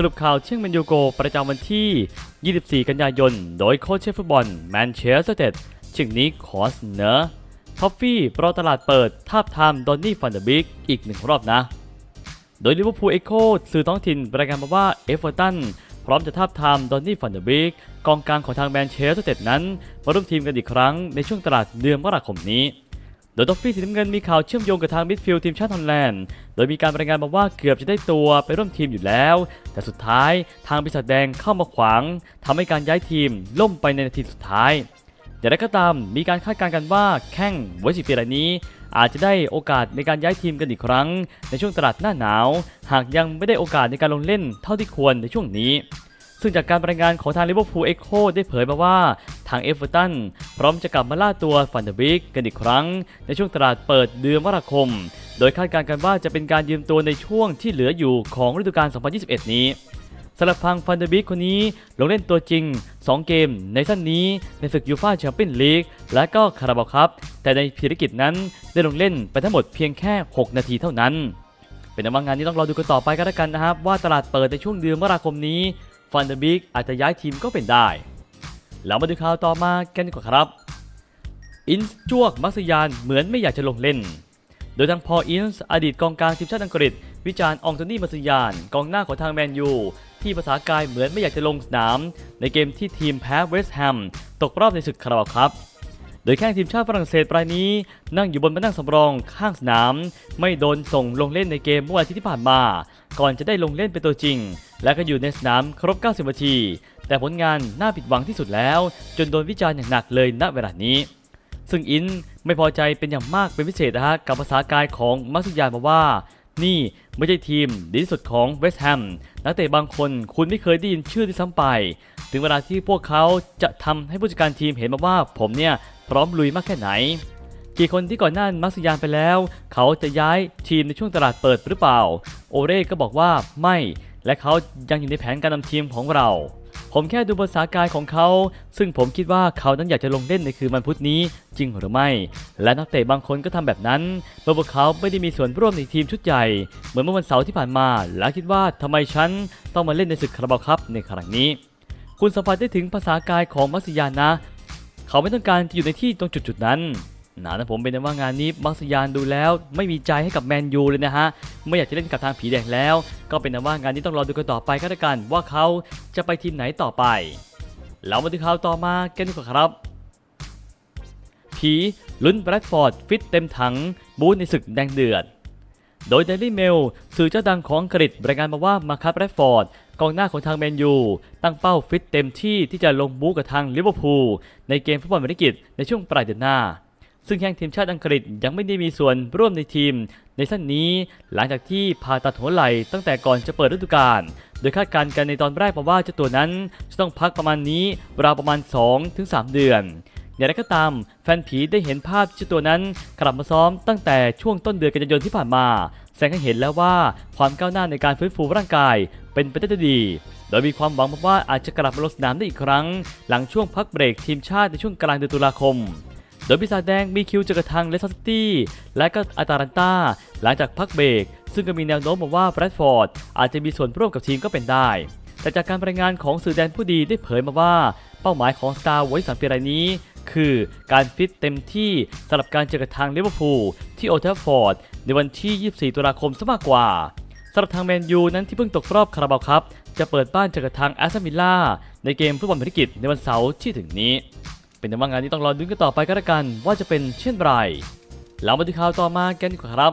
สรุปข่าวเชียงแมนยูโก ประจำวันที่ 24 กันยายน โดยโค้ชเชฟฟุตบอลแมนเชสเตอร์เต็ดชิงนี้ขอเสนอท็อฟฟี่โปรตลาดเปิดทาบทามดอนนี่ฟันเดอร์บิกอีกหนึ่งรอบนะ โดยลิเวอร์พูลเอ็กโคสื่อท้องถิ่นรายงานมาว่าเอฟเวอร์ตันพร้อมจะทาบทามดอนนี่ฟันเดอร์บิกกองกลางของทางแมนเชสเตอร์เต็ดนั้น มาร่วมทีมกันอีกครั้งในช่วงตลาดเดือนมกราคมนี้ ดยท็อฟฟี่สีน้ำเงินมีข่าวเชื่อมโยงกับทางมิดฟิลด์ทีมชาติฮอลแลนด์ โดยมีการรายงานมาว่าเกือบจะได้ตัวไปร่วมทีมอยู่แล้ว แต่สุดท้ายทางปีศาจแดงเข้ามาขวางทำให้การย้ายทีมล่มไปในนาทีสุดท้าย อย่างไรก็ตามมีการคาดการณ์กันว่าแข้งไวสิปีรายนี้ อาจจะได้โอกาสในการย้ายทีมกันอีกครั้ง ในช่วงตลาดหน้าหนาว หากยังไม่ได้โอกาสในการลงเล่นเท่าที่ควรในช่วงนี้ ซึ่งจากการรายงานของทางลิเวอร์พูลเอ็กโคได้เผยมาว่าทางเอฟเวอร์ตันพร้อมจะกลับมาล่าตัวฟันเดอร์บิกกันอีกครั้ง ในช่วงตลาดเปิดเดือนมกราคม โดยคาดการณ์กันว่าจะเป็นการยืมตัวในช่วงที่เหลืออยู่ของฤดูกาล 2021 นี้สำหรับฟังฟันเดอร์บิกคนนี้ลงเล่นตัวจริง 2 เกมในสั้นนี้ในศึกยูฟ่าแชมเปี้ยนลีกและก็คาราบาวครับ แต่ในภารกิจนั้นได้ลงเล่นไปทั้งหมดเพียงแค่ 6 นาทีเท่านั้น เป็นว่างานนี้ต้องรอดูกันต่อไปก็แล้วกันนะครับ ว่าตลาดเปิดในช่วงเดือนมกราคมนี้ ฟันเดอร์บิกอาจจะย้ายทีมก็เป็นได้ แล้วมาดูข่าวต่อมากันดีกว่าครับ อินส์จวกมัสยานเหมือนไม่อยากจะลงเล่น โดยทางพออินส์อดีตกองกลางทีมชาติอังกฤษ วิจารณ์อองโทนี่มัสยานกองหน้าของทางแมนยูที่ภาษากายเหมือนไม่อยากจะลงสนาม ในเกมที่ทีมแพ้เวสต์แฮมตกรอบในศึกคาราบาวครับ ดยแข้งทีมชาติฝรั่งเศสรายนี้ นั่งอยู่บนมานั่งสำรองข้างสนาม ไม่โดนส่งลงเล่นในเกมเมื่อวันอาทิตย์ที่ผ่านมา ก่อนจะได้ลงเล่นเป็นตัวจริง และก็อยู่ในสนามครบ 90 นาที แต่ผลงานน่าผิดหวังที่สุดแล้ว จนโดนวิจารณ์อย่างหนักเลยณเวลานี้ ซึ่งอินไม่พอใจเป็นอย่างมากเป็นพิเศษนะฮะกับภาษากายของมักซิยานมาว่านี่ไม่ใช่ทีมดีที่สุดของเวสต์แฮม นักเตะบางคนคุณไม่เคยได้ยินชื่อที่ซ้ำไป ถึงเวลาที่พวกเขาจะทำให้ผู้จัดการทีมเห็นมาว่าผมเนี่ย พร้อมลุยมากแค่ไหน กี่คนที่ก่อนหน้ามักซิยานไปแล้ว เขาจะย้ายทีมในช่วงตลาดเปิดหรือเปล่า โอเร่ก็บอกว่าไม่ และเขายังอยู่ในแผนการนำทีมของเรา ผมแค่ดูภาษากายของเขา ซึ่งผมคิดว่าเขานั้นอยากจะลงเล่นในคืนวันพุธนี้จริงหรือไม่ และนักเตะบางคนก็ทำแบบนั้นเมื่อพวกเขาไม่ได้มีส่วนร่วมในทีมชุดใหญ่ เหมือนเมื่อวันเสาร์ที่ผ่านมา และคิดว่าทำไมฉันต้องมาเล่นในศึกคาราบาคับในครั้งนี้คุณสัมผัสได้ถึงภาษากายของมัสยานะ เขาไม่ต้องการจะอยู่ในที่ตรงจุดๆนั้นนะนะผมเป็นว่างานนี้มักสยานดูแล้วไม่มีใจให้กับแมนยูเลยนะฮะ ไม่อยากจะเล่นกับทางผีแดงแล้ว ก็เป็นว่างานนี้ต้องรอดูกันต่อไปก็แล้วกันว่าเขาจะไปทีมไหนต่อไปแล้วมาดูข่าวต่อมากันดีกว่าครับ ผีลุ้นแบรดฟอร์ดฟิตเต็มถัง บูธในศึกแดงเดือด โดย Daily Mail สื่อเจ้าดังของอังกฤษรายงานมาว่ามาคับแรดฟอร์ด กองหน้าของทางแมนยูตั้งเป้าฟิตเต็มที่ที่จะลงบู๊กับทางลิเวอร์พูลในเกมฟุตบอลเมริกิตในช่วงปลายเดือนหน้า ซึ่งแข้งทีมชาติอังกฤษยังไม่ได้มีส่วนร่วมในทีม ในสั้นนี้หลังจากที่ผ่าตัดหัวไหล่ตั้งแต่ก่อนจะเปิดฤดูกาลโดยคาดการณ์กันในตอนแรกมาว่าเจ้าตัวนั้นจะต้องพักประมาณนี้ราวประมาณ 2-3 เดือนอย่างไรก็ตาม แฟนผีได้เห็นภาพเจ้าตัวนั้นกลับมาซ้อมตั้งแต่ช่วงต้นเดือนกันยายนที่ผ่านมา แสดงให้เห็นแล้วว่าความก้าวหน้าในการฟื้นฟูร่างกายเป็นไปได้ดี โดยมีความหวังว่าอาจจะกลับมาลงสนามได้อีกครั้ง หลังช่วงพักเบรกทีมชาติในช่วงกลางเดือนตุลาคม โดยปีศาจแดงมีคิวเจอกับทางเลสเตอร์ซิตี้และก็อาตาลันตาหลังจากพักเบรก ซึ่งก็มีแนวโน้มบอกว่าแบรดฟอร์ดอาจจะมีส่วนร่วมกับทีมก็เป็นได้ แต่จากการรายงานของสื่อแดนผู้ดีได้เผยมาว่า เป้าหมายของสตาร์ไว้สังปีรายนี้ คือการฟิตเต็มที่สำหรับการเจอกับทางลิเวอร์พูลที่โอเทลฟอร์ดในวันที่ 24 ตุลาคมซะมากกว่าสำหรับทางแมนยูนั้นที่เพิ่งตกรอบคาราบาวครับ จะเปิดบ้านเจอกับทางแอสตันวิลล่าในเกมฟุตบอลภารกิจในวันเสาร์ที่ถึงนี้ เป็นแต่ว่างานนี้ต้องรอดูกันต่อไปก็แล้วกัน ว่าจะเป็นเช่นไรแล้วมาดูข่าวต่อมากันดีกว่าครับ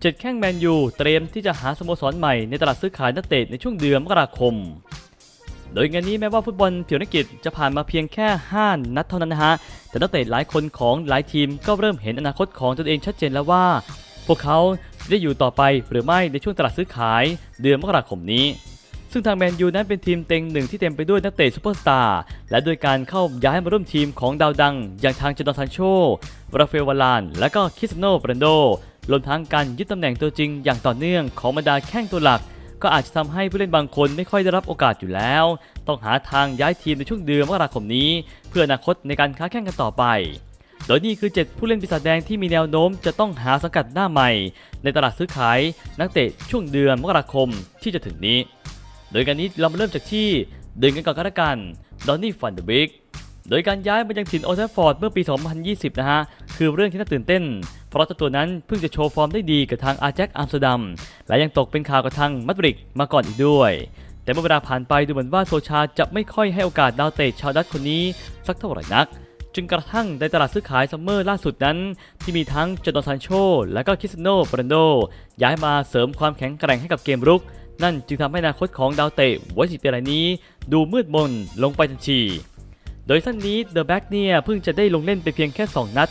เจ็ดแข้งแมนยูเตรียมที่จะหาสโมสรใหม่ในตลาดซื้อขายนักเตะในช่วงเดือนมกราคม โดยงานนี้แม้ว่าฟุตบอลผิวนักกิจจะผ่านมาเพียงแค่ 5 นัดเท่านั้นนะฮะ แต่นักเตะหลายคนของหลายทีมก็เริ่มเห็นอนาคตของตนเองชัดเจนแล้วว่า พวกเขาจะได้อยู่ต่อไปหรือไม่ในช่วงตลาดซื้อขายเดือนมกราคมนี้ ซึ่งทางแมนยูนั้นเป็นทีมเต็งหนึ่งที่เต็มไปด้วยนักเตะซูเปอร์สตาร์และโดยการเข้าย้ายมาร่วมทีมของดาวดัง อย่างทางจอร์แดนซานโชราฟเอลวาลาน และก็คิสโนโรนโดรวมทั้งการยึดตำแหน่งตัวจริงอย่างต่อเนื่องของบรรดาแข้งตัวหลัก ก็อาจจะทำให้ผู้เล่นบางคนไม่ค่อยได้รับโอกาสอยู่แล้ว ต้องหาทางย้ายทีมในช่วงเดือนมกราคมนี้ เพื่ออนาคตในการค้าแข่งกันต่อไปโดยนี่คือ 7 ผู้เล่นปีศาจแดงที่มีแนวโน้มจะต้องหาสังกัดหน้าใหม่ ในตลาดซื้อขายนักเตะช่วงเดือนมกราคมที่จะถึงนี้ โดยการนี้เรามาเริ่มจากที่ดึงกันก่อนก็แล้วกันดอนนี่ฟันเดอร์บิกโดยการย้ายมายังถิ่นโอลด์แทรฟฟอร์ดเมื่อปี 2020 นะฮะ คือเรื่องที่น่าตื่นเต้น เพราะตัวนั้นเพิ่งจะโชว์ฟอร์มได้ดีกับทางอาแจ็คอัมสเตอร์ดัม และยังตกเป็นข่าวกับทางมาดริดมาก่อนอีกด้วย แต่เมื่อเวลาผ่านไปดูเหมือนว่าโซชาจะไม่ค่อยให้โอกาสดาวเตะชาวดัตคนนี้สักเท่าไหร่นักจนกระทั่งในตลาดซื้อขายซัมเมอร์ล่าสุดนั้น ที่มีทั้งจอร์แดนซานโช และก็คิสโนโปรนโด ย้ายมาเสริมความแข็งแกร่งให้กับเกมรุก นั่นจึงทำให้อนาคตของดาวเตะวัยสิบปีรายนี้ ดูมืดมนลงไปทันที โดยสั้นนี้เดอะแบ็กเนี่ย เพิ่งจะได้ลงเล่นไปเพียงแค่ 2 นัด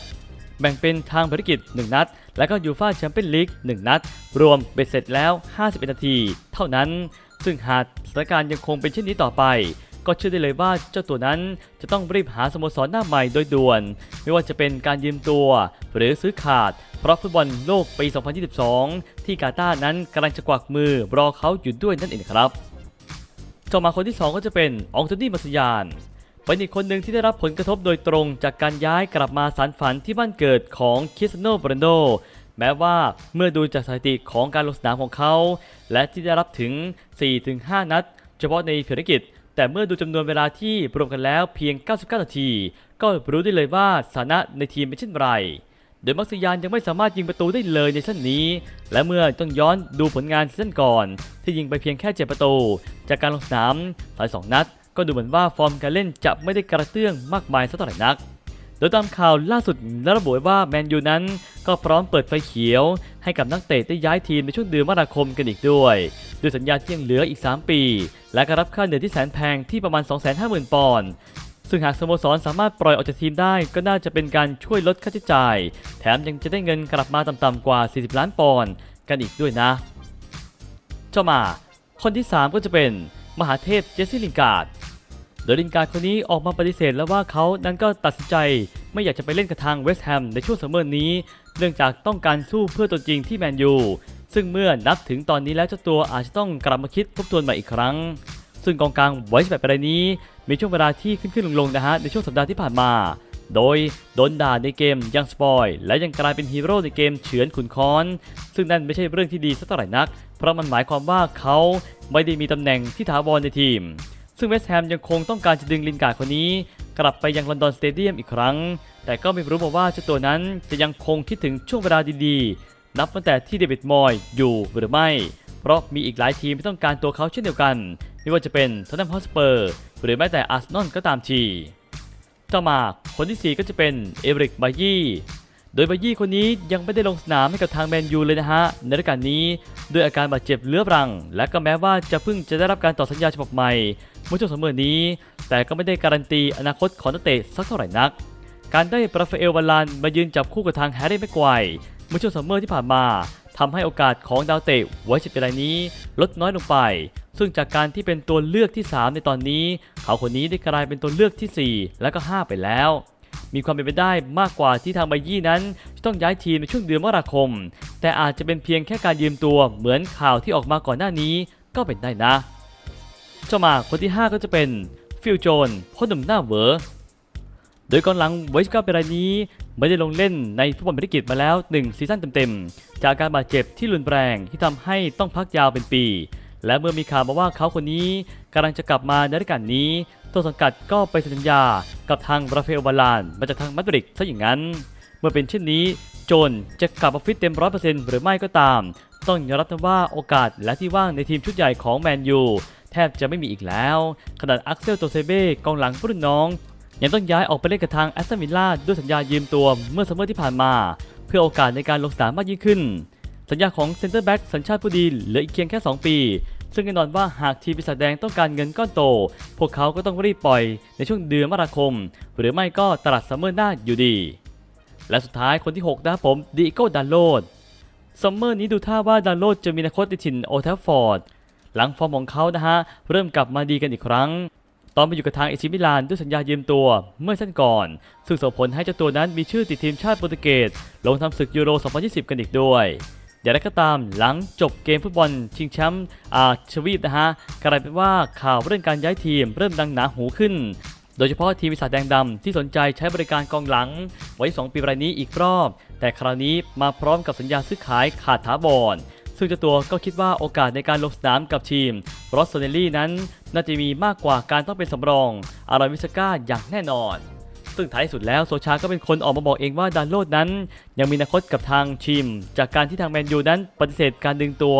แบ่งเป็นทางภารกิจ 1 นัด และก็ยูฟาแชมเปี้ยนลีก1นัด รวมเบ็ดเสร็จแล้ว 51 นาที เท่านั้น ซึ่งหากสถานการณ์ยังคงเป็นเช่นนี้ต่อไป ก็เชื่อได้เลยว่าเจ้าตัวนั้นจะต้องรีบหาสโมสรหน้าใหม่โดยด่วน ไม่ว่าจะเป็นการยืมตัว หรือซื้อขาด เพราะฟุตบอลโลกปี 2022 ที่กาตาร์นั้นกำลังจะกวักมือรอเขาอยู่ด้วยนั่นเองครับต่อมาคนที่ 2 ก็จะเป็นองโตนี่มาสยาน เป็นอีกคนหนึ่งที่ได้รับผลกระทบโดยตรงจากการย้ายกลับมาสารฝันที่บ้านเกิดของคิสโนโรนัลโด แม้ว่าเมื่อดูจากสถิติของการลงสนามของเขา และที่ได้รับถึง 4-5 นัด เฉพาะในภารกิจ แต่เมื่อดูจำนวนเวลาที่รวมกันแล้วเพียง 99 นาที ก็รู้ได้เลยว่าสถานะในทีมเป็นเช่นไรโดยมักซิยานยังไม่สามารถยิงประตูได้เลยในซีซั่นนี้ และเมื่อต้องย้อนดูผลงานซีซั่นก่อน ที่ยิงไปเพียงแค่7ประตู จากการลงสนามสาย2นัด ก็ดูเหมือนว่าฟอร์มการเล่นจะไม่ได้กระเตื้องมากมายสักเท่าไหร่นัก โดยตามข่าวล่าสุดระบุไว้ว่าแมนยูนั้นก็พร้อมเปิดไฟเขียว ให้กับนักเตะได้ย้ายทีมในช่วงเดือนมกราคมกันอีกด้วยด้วยสัญญาที่ยังเหลืออีก 3 ปี และก็รับค่าเหนื่อยที่แสนแพงที่ประมาณ 250,000 ปอนด์ซึ่งหากสโมสรสามารถปล่อยออกจากทีมได้ก็น่าจะเป็นการช่วยลดค่าใช้จ่าย แถมยังจะได้เงินกลับมาต่ำๆกว่า 40 ล้านปอนด์กันอีกด้วยนะ เจ้ามา คนที่ 3 ก็จะเป็น มหาเทพเจสซี่ลินการ์ดโดยลินการ์ดคนนี้ออกมาปฏิเสธแล้วว่าเขานั้นก็ตัดสินใจไม่อยากจะไปเล่นกับทางเวสต์แฮมในช่วงซัมเมอร์นี้ เนื่องจากต้องการสู้เพื่อตัวจริงที่แมนยู ซึ่งเมื่อนับถึงตอนนี้แล้วเจ้าตัวอาจจะต้องกลับมาคิดทบทวนใหม่อีกครั้ง ซึ่งกองกลางไวส์แบบรายนี้ มีช่วงเวลาที่ขึ้นขึ้นลงลงนะฮะในช่วงสัปดาห์ที่ผ่านมา โดยโดนด่าในเกมยังสปอยและยังกลายเป็นฮีโร่ในเกมเฉือนขุนค้อน ซึ่งนั่นไม่ใช่เรื่องที่ดีสักเท่าไหร่นัก เพราะมันหมายความว่าเขาไม่ได้มีตำแหน่งที่ถาวรในทีม ซึ่งเวสต์แฮมยังคงต้องการจะดึงลินการ์ดคนนี้ กลับไปยังลอนดอนสเตเดียมอีกครั้ง แต่ก็ไม่รู้มาว่าเจ้าตัวนั้นจะยังคงคิดถึงช่วงเวลาดีๆ นับตั้งแต่ที่เดวิดมอยส์อยู่หรือไม่ เพราะมีอีกหลายทีมที่ต้องการตัวเขาเช่นเดียวกันไม่ว่าจะเป็นทอตแนมฮอสเปอร์หรือแม้แต่อาร์เซนอลก็ตามทีต่อมาคนที่ 4 ก็จะเป็นเอริกบายี่ โดยบายี่คนนี้ยังไม่ได้ลงสนามให้กับทางแมนยูเลยนะฮะ ในฤดูกาลนี้ด้วยอาการบาดเจ็บเรื้อรัง และก็แม้ว่าจะเพิ่งจะได้รับการต่อสัญญาฉบับใหม่เมื่อช่วงสมอนี้ แต่ก็ไม่ได้การันตีอนาคตของนักเตะสักเท่าไหร่นัก การได้ปราฟเอลวาลานมายืนจับคู่กับทางแฮร์รี่แม็กไกว์เมื่อช่วงซัมมอร์ที่ผ่านมาทำให้โอกาสของดาวเตะไว้สิบปีรายนี้ ลดน้อยลงไป ซึ่งจากการที่เป็นตัวเลือกที่ 3 ในตอนนี้ เขาคนนี้ได้กลายเป็นตัวเลือกทีสี่4 และก็ 5 ไปแล้ว มีความเป็นไปได้มากกว่าที่ทางไบยี่นั้นจะต้องย้ายทีมในช่วงเดือนมกราคม แต่อาจจะเป็นเพียงแค่การยืมตัวเหมือนข่าวที่ออกมาก่อนหน้านี้ก็เป็นได้นะเจ้ามาคนที่ 5 ก็จะเป็นฟิลโจนพ่อหนุ่มหน้าเวอโดยกองหลังไวส์ก้าเป็นรายนี้ไม่ได้ลงเล่นในฟุตบอลภารกิจมาแล้ว 1 ซีซั่นเต็มๆ จากการบาดเจ็บที่รุนแรงที่ทำให้ต้องพักยาวเป็นปี และเมื่อมีข่าวมาว่าเขาคนนี้กำลังจะกลับมาในฤดูกาลนี้ต้นสังกัดก็ไปสัญญากับทางราฟาเอลวาลานมาจากทางมาดริดซะอย่างนั้น เมื่อเป็นเช่นนี้ โจนจะกลับมาฟิตเต็มร้อยเปอร์เซ็นต์หรือไม่ก็ตาม ต้องยอมรับว่าโอกาสและที่ว่างในทีมชุดใหญ่ของแมนยูแทบจะไม่มีอีกแล้ว ขนาดอักเซลโตเซเบ้กองหลังรุ่นน้อง ยังต้องย้ายออกไปเล่นกับทางแอสตันวิลล่าด้วยสัญญายืมตัวเมื่อซัมเมอร์ที่ผ่านมา เพื่อโอกาสในการลงสนามมากยิ่งขึ้น สัญญาของเซนเตอร์แบ็กสัญชาติผู้ดีเหลืออีกเพียงแค่ 2 ปี ซึ่งแน่นอนว่าหากทีมปีศาจแดงต้องการเงินก้อนโต พวกเขาก็ต้องรีบปล่อยในช่วงเดือนมกราคม หรือไม่ก็ตลาดซัมเมอร์หน้าอยู่ดี และสุดท้ายคนที่6นะครับผมดิโก้ดันโลดซัมเมอร์นี้ดูท่าว่าดันโลดจะมีอนาคตในถิ่นโอลด์แทฟฟอร์ดหลังฟอร์มของเขานะฮะเริ่มกลับมาดีกันอีกครั้งตอนไปอยู่กับทางเอซิมิลานด้วยสัญญายืมตัวเมื่อสั้นก่อน ซึ่งส่งผลให้เจ้าตัวนั้นมีชื่อติดทีมชาติโปรตุเกสลงทำศึกยูโร 2020 กันอีกด้วย อย่างไรก็ตามหลังจบเกมฟุตบอลชิงแชมป์อาชวีปนะฮะกลายเป็นว่าข่าวเรื่องการย้ายทีมเริ่มดังหนาหูขึ้น โดยเฉพาะทีมวิสาแดงดำที่สนใจใช้บริการกองหลัง ไว้ 2 ปีรายนี้อีกรอบ แต่คราวนี้มาพร้อมกับสัญญาซื้อขายขาดถาวรซึ่งเจ้าตัวก็คิดว่าโอกาสในการลงสนามกับทีมรอสโซเนลลี่นั้นน่าจะมีมากกว่าการต้องเป็นสำรองอารอนวิสก้าอย่างแน่นอน ซึ่งท้ายสุดแล้วโซชาก็เป็นคนออกมาบอกเองว่าดานโลดนั้น ยังมีอนาคตกับทางทีมจากการที่ทางแมนยูนั้นปฏิเสธการดึงตัว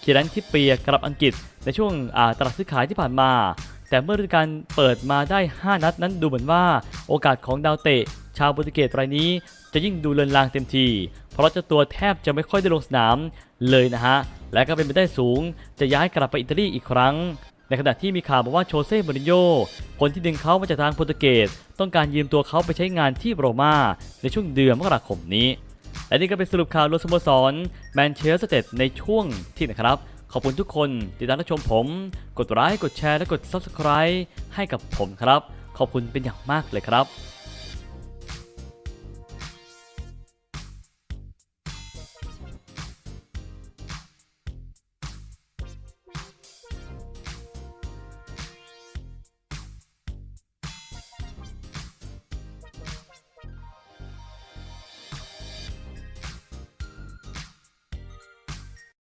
เคีรันทิปเปียกลับอังกฤษ ในช่วงตลาดซื้อขายที่ผ่านมา แต่เมื่อฤดูกาลเปิดมาได้ 5 นัดนั้นดูเหมือนว่าโอกาสของดาวเตะ ชาวโปรตุเกสรายนี้ จะยิ่งดูเลือนลางเต็มที เพราะเจ้าตัวแทบจะไม่ค่อยได้ลงสนามเลยนะฮะและก็เป็นไปได้สูง จะย้ายกลับไปอิตาลีอีกครั้ง ในขณะที่มีข่าวบอกว่าโชเซ่มูรินโญ่คนที่ดึงเขามาจากทางโปรตุเกสต้องการยืมตัวเขาไปใช้งานที่โรม่าในช่วงเดือนมกราคมนี้ และนี่ก็เป็นสรุปข่าวรวมสโมสรแมนเชสเตอร์ในช่วงที่นะครับ ขอบคุณทุกคนติดตามรับชมผม กดไลค์กดแชร์และกด Subscribe ให้กับผมครับ ขอบคุณเป็นอย่างมากเลยครับ